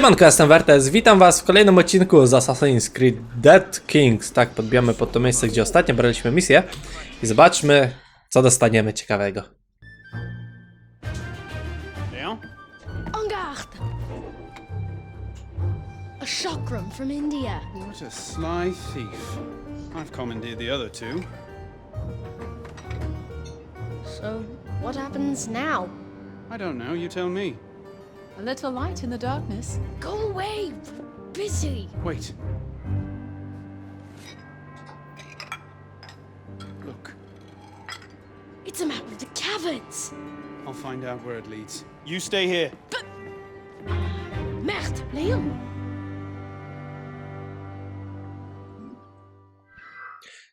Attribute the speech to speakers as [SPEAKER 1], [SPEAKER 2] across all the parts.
[SPEAKER 1] Siemanko, jestem Wertes, witam was w kolejnym odcinku z Assassin's Creed Dead Kings. Tak, podbijamy pod to miejsce, gdzie ostatnio braliśmy misję i zobaczmy, co dostaniemy ciekawego.
[SPEAKER 2] Now?
[SPEAKER 3] En garde! A chakram from India.
[SPEAKER 2] What a sly thief. I've commandeered the other two.
[SPEAKER 3] So, what happens now?
[SPEAKER 2] I don't know, you tell me.
[SPEAKER 4] A little light in the darkness.
[SPEAKER 3] Go away! Busy!
[SPEAKER 2] Wait. Look,
[SPEAKER 3] It's a map of the caverns!
[SPEAKER 2] I'll find out where it leads. You stay here.
[SPEAKER 3] Merde, Leon!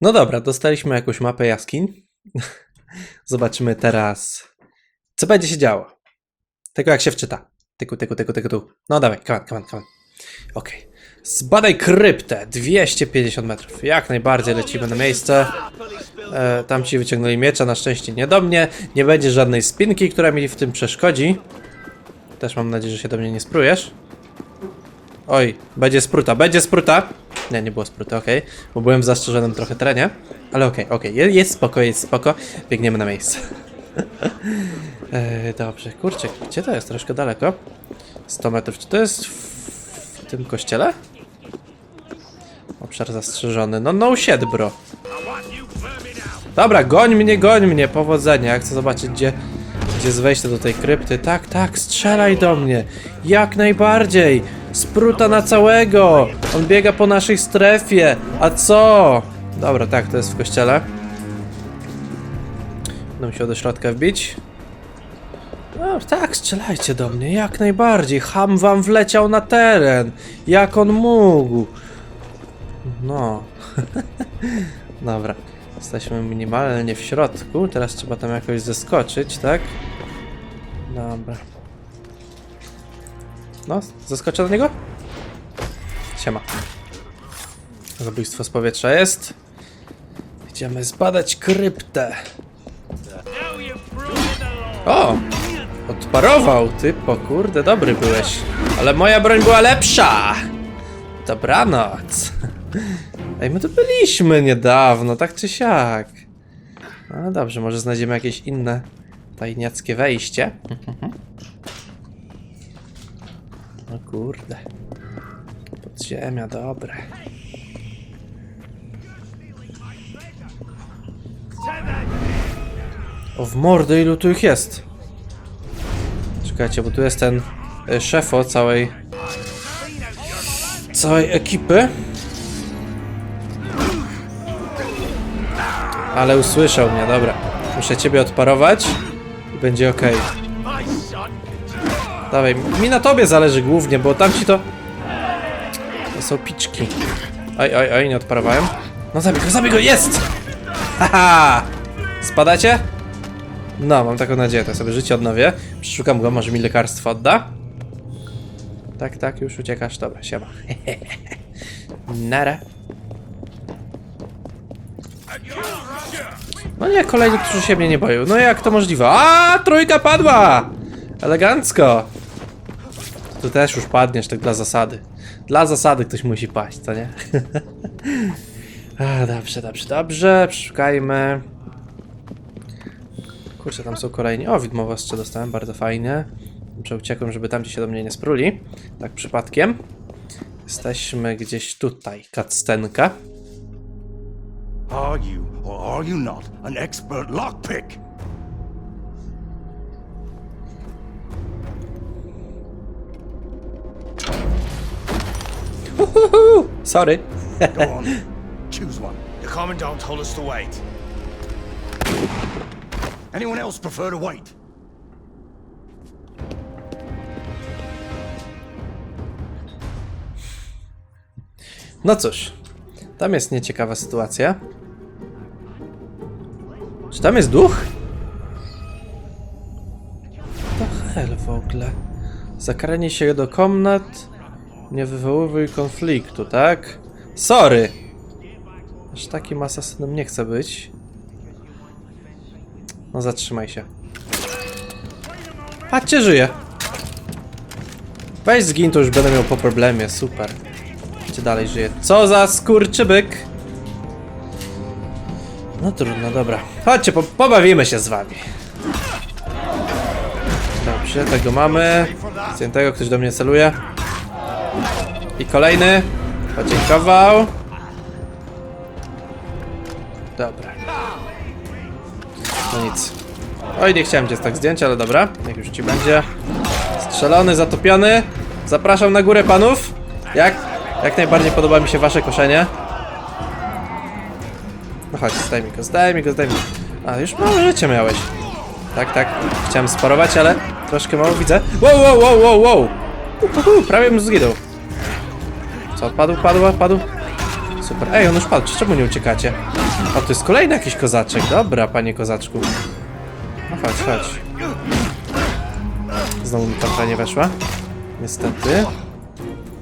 [SPEAKER 1] No dobra, dostaliśmy jakąś mapę jaskiń. Zobaczymy teraz, co będzie się działo. Tylko jak się wczyta. Tyku, tyku, tyku, tyku. No dawaj, come on, come on, come on. Okej. Zbadaj kryptę, 250 metrów. Jak najbardziej lecimy na miejsce. E, tam ci wyciągnęli miecza, na szczęście nie do mnie. Nie będzie żadnej spinki, która mi w tym przeszkodzi. Też mam nadzieję, że się do mnie nie sprujesz. Oj, będzie spruta, będzie spruta. Nie, nie było spruty, okej. Bo byłem w zastrzeżonym trochę terenie. Ale okej, okej, je- jest spoko, jest spoko. Biegniemy na miejsce. e, dobrze, kurczę, gdzie to jest? Troszkę daleko. 100 metrów. Czy to jest w, w tym kościele? Obszar zastrzeżony. No, no shit, bro. Dobra, goń mnie, goń mnie, powodzenia. Ja chcę zobaczyć, gdzie, gdzie jest wejście do tej krypty. Tak, tak, strzelaj do mnie. Jak najbardziej. Spruta na całego. On biega po naszej strefie. A co? Dobra, tak, to jest w kościele. Będę musiał do środka wbić. No tak, strzelajcie do mnie, jak najbardziej. Ham wam wleciał na teren. Jak on mógł? No. Dobra. Jesteśmy minimalnie w środku. Teraz trzeba tam jakoś zeskoczyć, tak? Dobra. No, zeskoczę do niego? Siema. Zabójstwo z powietrza jest. Idziemy zbadać kryptę. O! Odparował, ty po kurde, dobry byłeś. Ale moja broń była lepsza! Dobranoc. Ej, my tu byliśmy niedawno, tak czy siak. No dobrze, może znajdziemy jakieś inne tajniackie wejście. No kurde. Podziemia, dobre. O w mordę, ilu tu ich jest? Czekajcie, bo tu jest ten y, szefo całej całej ekipy. Ale usłyszał mnie, dobra. Muszę ciebie odparować i będzie ok. Dawaj, mi na tobie zależy głównie, bo tam ci to... To są piczki. Oj, oj, oj, nie odparowałem. No zabij go, zabij go, jest! Haha! Spadacie? No, mam taką nadzieję, to sobie życie odnowię. Przeszukam go, może mi lekarstwo odda. Tak, tak, już uciekasz, dobra, siema. Nara. No nie, kolejni, którzy się mnie nie boją. No jak to możliwe? A, trójka padła! Elegancko. Tu też już padniesz, tak dla zasady. Dla zasady ktoś musi paść, co nie? A, dobrze, dobrze, dobrze. Przeszukajmy. Kurczę, tam są kolejni. O, widmowo jeszcze dostałem, bardzo fajnie. Dobrze, uciekłem, żeby tamci się do mnie nie spruli. Tak przypadkiem. Jesteśmy gdzieś tutaj. Kacstenka.
[SPEAKER 5] Are you, or are you not, an expert lockpick?
[SPEAKER 1] Sorry.
[SPEAKER 5] Go on, choose one.
[SPEAKER 6] The Commandant told us to wait.
[SPEAKER 5] Anyone else prefer to wait?
[SPEAKER 1] No cóż, tam jest nieciekawa sytuacja. Czy tam jest duch? To hell w ogóle. Zakranie się do komnat. Nie wywoływuj konfliktu, tak? Sorry! Aż takim asasynem nie chcę być. No zatrzymaj się. Patrzcie, żyje. Weź zgin, to już będę miał po problemie, super. Gdzie dalej żyje? Co za skurczybyk! No trudno, dobra. Chodźcie, po pobawimy się z wami. Dobrze, tego mamy. Zdjętego, ktoś do mnie celuje. I kolejny. Podziękował. Dobra. No nic. Oj, nie chciałem cię tak zdjąć, ale dobra. Jak już ci będzie. Strzelony, zatopiony. Zapraszam na górę panów. Jak? Jak najbardziej podoba mi się wasze koszenie. No chodź, zdaj mi go, zdaj mi go, zdaj mi go. A, już mało życia miałeś. Tak, tak. Chciałem sparować, ale troszkę mało widzę. Wow, wow, wow, wow, wow! Uhuhu, prawie bym zginął. Co, padł, padł, padł? Super. Ej, on już padł, czemu nie uciekacie? A, to jest kolejny jakiś kozaczek. Dobra, panie kozaczku. No chodź, chodź. Znowu mi tamta nie weszła. Niestety.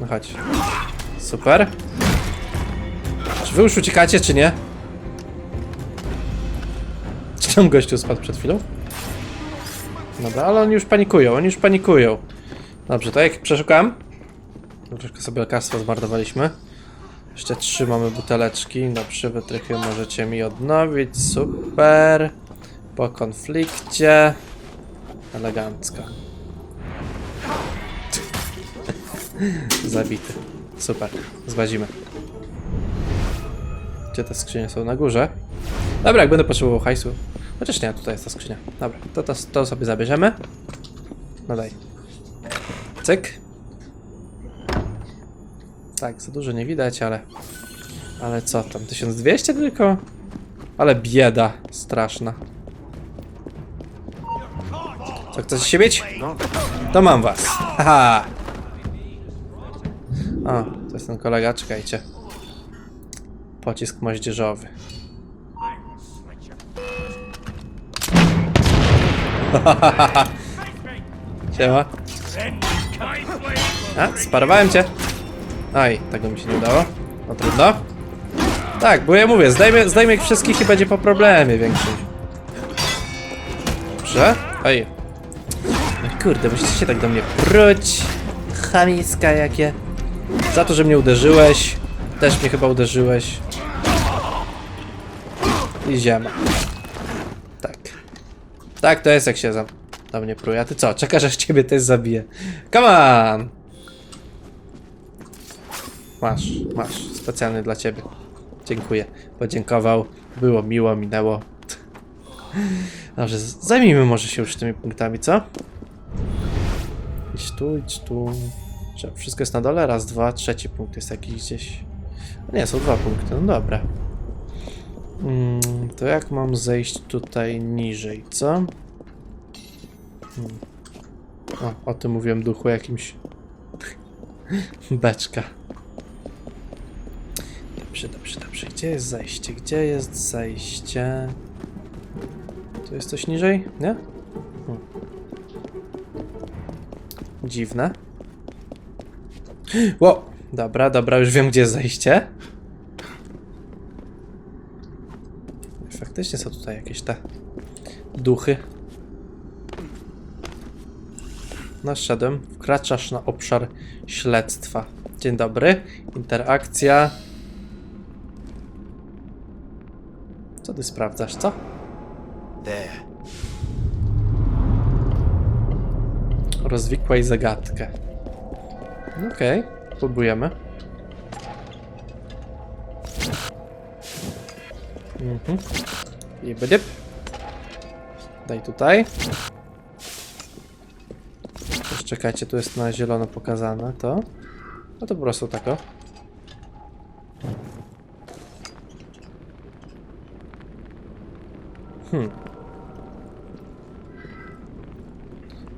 [SPEAKER 1] No chodź. Super. Czy wy już uciekacie, czy nie? Czy tam gościu spadł przed chwilą? Dobra, ale oni już panikują, oni już panikują. Dobrze, to jak przeszukam? Troszkę sobie lekarstwo zmarnowaliśmy. Jeszcze trzy mamy buteleczki. Dobrze, wytrychy możecie mi odnowić. Super. Po konflikcie. Elegancko. Zabity. Super. Zwazimy. Gdzie te skrzynie są? Na górze. Dobra, jak będę potrzebował hajsu. Chociaż nie, tutaj jest ta skrzynia. Dobra, to, to, to sobie zabierzemy. No daj. Cyk. Tak, za dużo nie widać, ale... Ale co tam, 1200 tylko? Ale bieda straszna. Co, chcecie się bić? To mam was. Haha. O, to jest ten kolega, czekajcie. Pocisk moździerzowy. Siema. A, sparowałem cię. Aj, tego mi się nie udało. No trudno. Tak, bo ja mówię, zdajmy, zdajmy ich wszystkich i będzie po problemie większym. Dobrze. Oj. No kurde, musicie się tak do mnie pruć. Chamiska jakie. Za to, że mnie uderzyłeś. Też mnie chyba uderzyłeś. I ziema. Tak. Tak, to jest jak się za... do mnie pruje. A ty co? Czekasz aż ciebie też zabije. Come on! Masz, masz. Specjalny dla ciebie. Dziękuję. Podziękował. Było miło, minęło. Dobrze, zajmijmy może się już tymi punktami, co? Idź tu, idź tu. Wszystko jest na dole? Raz, dwa, trzeci punkt jest jakiś gdzieś. Nie, są dwa punkty, no dobra. Mm, to jak mam zejść tutaj niżej, co? Hmm. O, o tym mówiłem duchu jakimś. Beczka. Dobrze, dobrze, dobrze. Gdzie jest zejście? Gdzie jest zejście? Tu jest coś niżej? Nie? Hmm. Dziwne. Ło! Dobra, dobra, już wiem gdzie jest zejście. Faktycznie są tutaj jakieś te duchy. No, szedłem. Wkraczasz na obszar śledztwa. Dzień dobry. Interakcja. Co ty sprawdzasz, co? Rozwikłaj zagadkę. Okej, próbujemy. Mhm. I będzie. Daj tutaj. Też czekajcie, tu jest na zielono pokazane to. No to po prostu tak o. Hmm.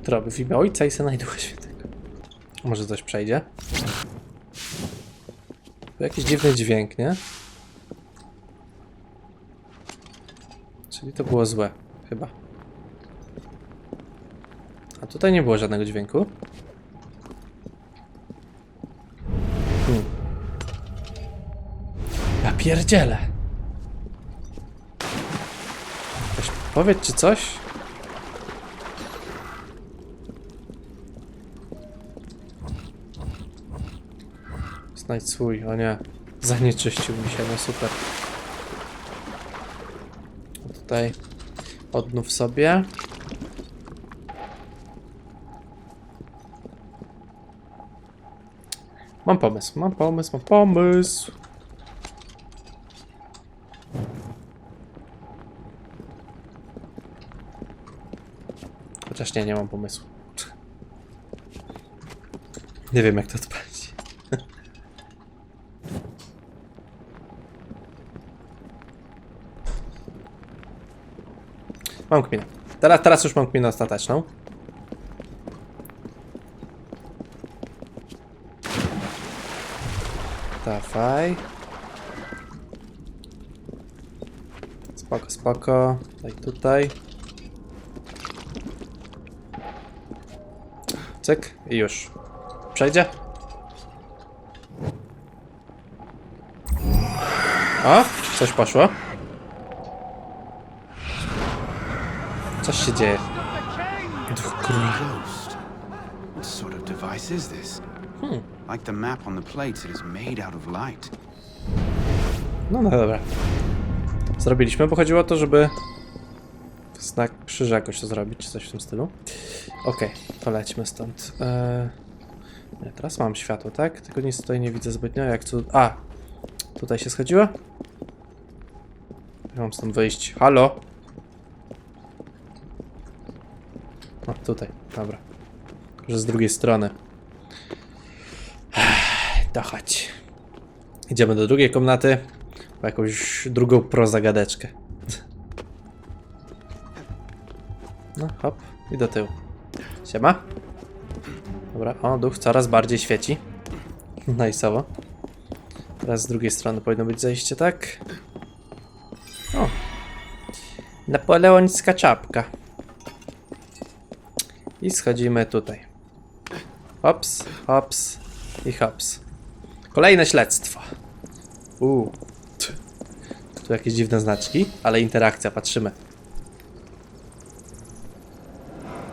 [SPEAKER 1] Troby w imię Ojca i Syna i Ducha Świętego. Może coś przejdzie? Tu jakiś dziwny dźwięk, nie? Czyli to było złe, chyba. A tutaj nie było żadnego dźwięku. Hmm. Ja pierdzielę. Powiedz czy coś? Znajdź swój, o nie. Zanieczyścił mi się, no super. Tutaj odnów sobie. Mam pomysł, mam pomysł, mam pomysł. Chociaż nie, nie mam pomysłu. Nie wiem jak to odpalić. Mam kminę. Teraz, teraz już mam kminę ostateczną. Dawaj. Spoko, spoko. Daj tutaj. Cyk i już. Przejdzie? O, coś poszło. Coś się dzieje. Duch króla.
[SPEAKER 2] What sort of device is this? Like the map on the plates, it is made out of light.
[SPEAKER 1] No, no dobra. Zrobiliśmy, bo chodziło o to, żeby znak krzyża jakoś to zrobić, czy coś w tym stylu. Okej, to lećmy stąd. Eee, nie, teraz mam światło, tak? Tylko nic tutaj nie widzę zbytnio, jak tu... A! Tutaj się schodziło? Jak mam stąd wyjść? Halo? Tutaj, dobra. Że z drugiej strony. Chodź. Idziemy do drugiej komnaty. Po jakąś drugą prozagadeczkę. No, hop. I do tyłu. Siema. Dobra, o, duch coraz bardziej świeci. Najsowo. Teraz z drugiej strony powinno być zejście, tak? O. Napoleońska czapka. I schodzimy tutaj. Hops, hops i hops. Kolejne śledztwo. Uuu. Tu jakieś dziwne znaczki, ale interakcja, patrzymy.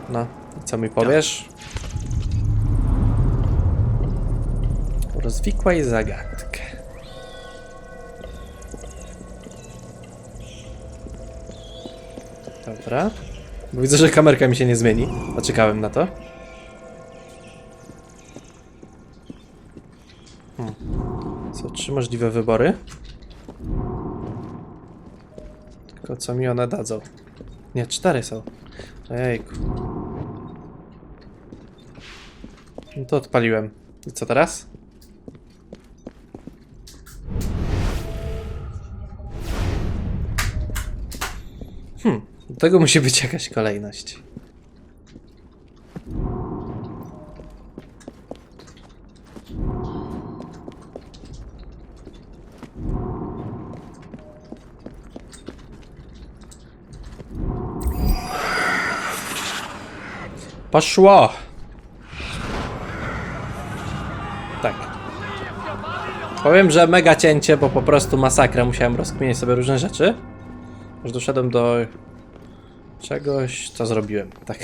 [SPEAKER 1] No, co mi powiesz? Rozwikłaj zagadkę. Dobra. Widzę, że kamerka mi się nie zmieni. Poczekałem na to. Hmm. Są trzy możliwe wybory. Tylko co mi one dadzą? Nie, cztery są. Ojejku. No to odpaliłem. I co teraz? Tego musi być jakaś kolejność. Poszło! Tak. Powiem, że mega cięcie, bo po prostu masakra. Musiałem rozkminić sobie różne rzeczy. Aż doszedłem do czegoś, co zrobiłem. Tak.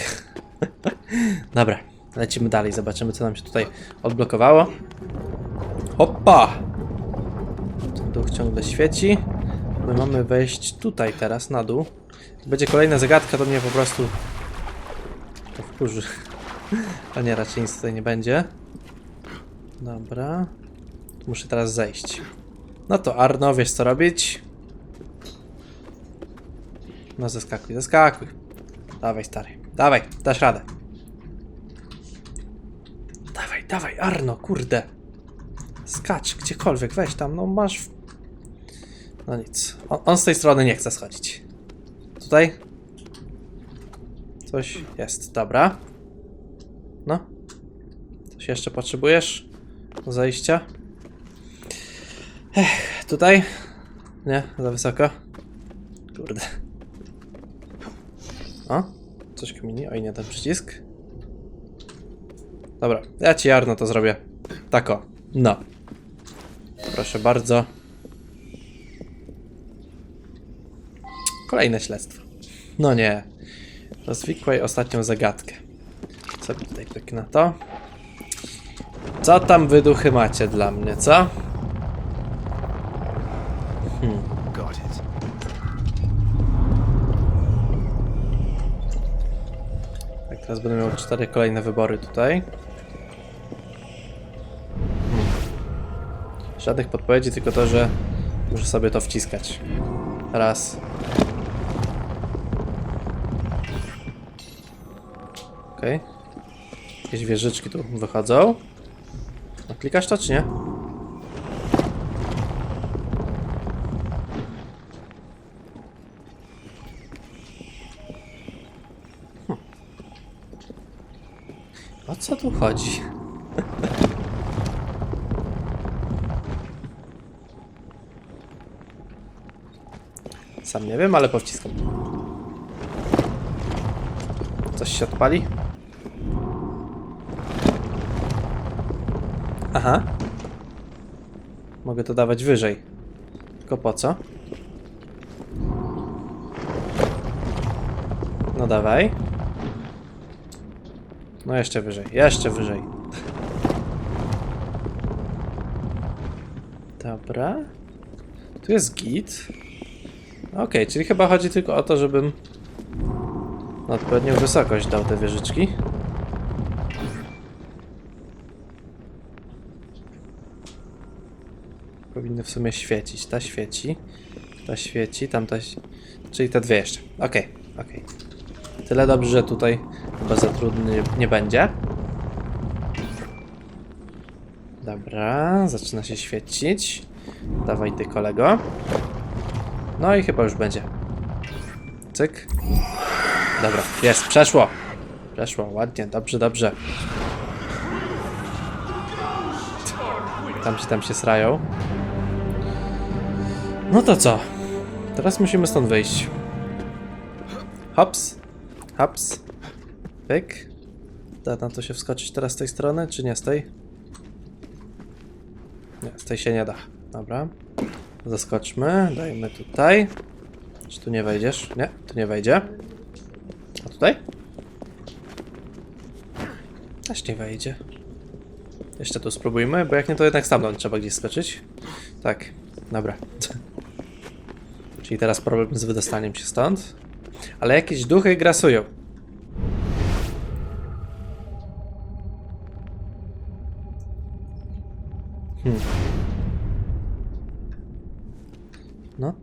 [SPEAKER 1] Dobra, lecimy dalej. Zobaczymy, co nam się tutaj odblokowało. Hoppa! Duch ciągle świeci. My mamy wejść tutaj teraz, na dół. Będzie kolejna zagadka, to mnie po prostu to wkurzy. A nie, raczej nic tutaj nie będzie. Dobra. Muszę teraz zejść. No to Arno, wiesz co robić? No zeskakuj, zeskakuj. Dawaj stary, dawaj, dasz radę. Dawaj, dawaj, Arno, kurde. Skacz gdziekolwiek, weź tam, no masz... w- No nic, on, on z tej strony nie chce schodzić. Tutaj? Coś jest, dobra. No. Coś jeszcze potrzebujesz? Do zejścia? Ech, tutaj? Nie, za wysoko? Kurde. O, coś kmieni. Oj, nie ten przycisk. Dobra, ja ci Arno to zrobię. Tako. No. Proszę bardzo. Kolejne śledztwo. No nie. Rozwikłaj ostatnią zagadkę. Co tutaj pyknę to? Co tam wy duchy macie dla mnie, co?
[SPEAKER 2] Got it.
[SPEAKER 1] Tak, teraz będę miał cztery kolejne wybory tutaj. Hmm. Żadnych podpowiedzi, tylko to, że muszę sobie to wciskać. Raz. Okej. Jakieś wieżyczki tu wychodzą. No, klikasz to, czy nie? Co tu chodzi? Sam nie wiem, ale powciskam. Coś się odpali? Aha. Mogę to dawać wyżej. Tylko po co? No dawaj. No jeszcze wyżej, jeszcze wyżej. Dobra. Tu jest git. Okej, czyli chyba chodzi tylko o to, żebym na odpowiednią wysokość dał te wieżyczki. Powinny w sumie świecić. Ta świeci, ta świeci, tamta... Czyli te dwie jeszcze. Okej, okej. Tyle dobrze, że tutaj chyba za trudny nie będzie. Dobra, zaczyna się świecić. Dawaj ty kolego. No i chyba już będzie. Cyk. Dobra, jest, przeszło. Przeszło, ładnie, dobrze, dobrze. Tam się, tam się srają. No to co? Teraz musimy stąd wyjść. Hops. Hops. Pyk. Da na to się wskoczyć teraz z tej strony, czy nie z tej? Nie, z tej się nie da. Dobra. Zaskoczmy. Dajmy tutaj. Czy tu nie wejdziesz? Nie, tu nie wejdzie. A tutaj? Też nie wejdzie. Jeszcze tu spróbujmy, bo jak nie to jednak stamtąd trzeba gdzieś skoczyć. Tak, dobra. Czyli teraz problem z wydostaniem się stąd. Ale jakieś duchy grasują.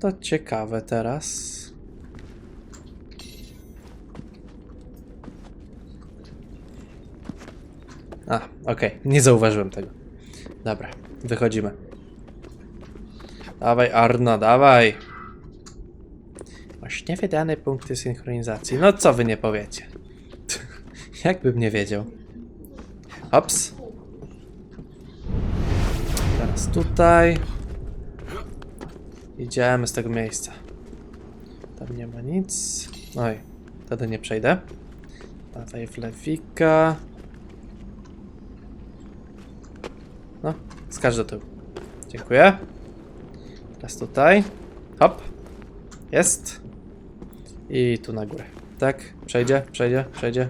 [SPEAKER 1] To ciekawe teraz. A, okej, nie zauważyłem tego. Dobra, wychodzimy. Dawaj, Arno, dawaj. Masz niewydane punkty synchronizacji. No co wy nie powiecie? Jakbym nie wiedział. Ops. Teraz tutaj. Idziemy z tego miejsca. Tam nie ma nic. Oj, wtedy nie przejdę. Dawaj w lewika. No, skacz do tyłu. Dziękuję. Teraz tutaj. Hop. Jest. I tu na górę. Tak, przejdzie, przejdzie, przejdzie.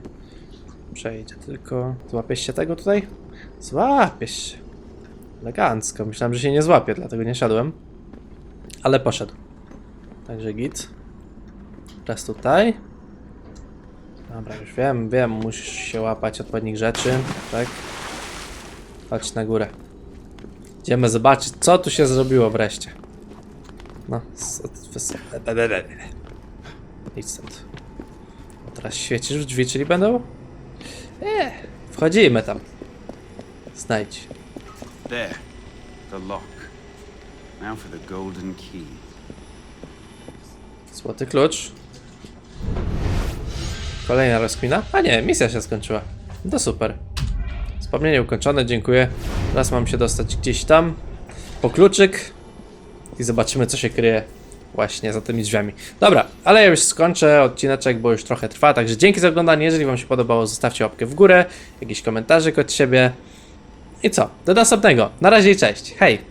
[SPEAKER 1] Przejdzie, tylko złapiesz się tego tutaj? Złapiesz się. Elegancko. Myślałem, że się nie złapie, dlatego nie siadłem. Ale poszedł. Także git. Teraz tutaj. Dobra, już wiem, wiem, musisz się łapać odpowiednich rzeczy, tak? Chodź na górę. Idziemy zobaczyć, co tu się zrobiło wreszcie. No, idź stąd. A teraz świecisz w drzwi, czyli będą? Eee, wchodzimy tam. Znajdź.
[SPEAKER 2] There. The lock. Now for the golden key.
[SPEAKER 1] Złoty klucz. Kolejna rozkmina? A nie, misja się skończyła. To super. Wspomnienie ukończone, dziękuję. Teraz mam się dostać gdzieś tam. Po kluczyk. I zobaczymy, co się kryje właśnie za tymi drzwiami. Dobra, ale ja już skończę odcineczek, bo już trochę trwa. Także dzięki za oglądanie. Jeżeli Wam się podobało, zostawcie łapkę w górę, jakiś komentarzyk od siebie. I co? Do następnego. Na razie i cześć. Hej!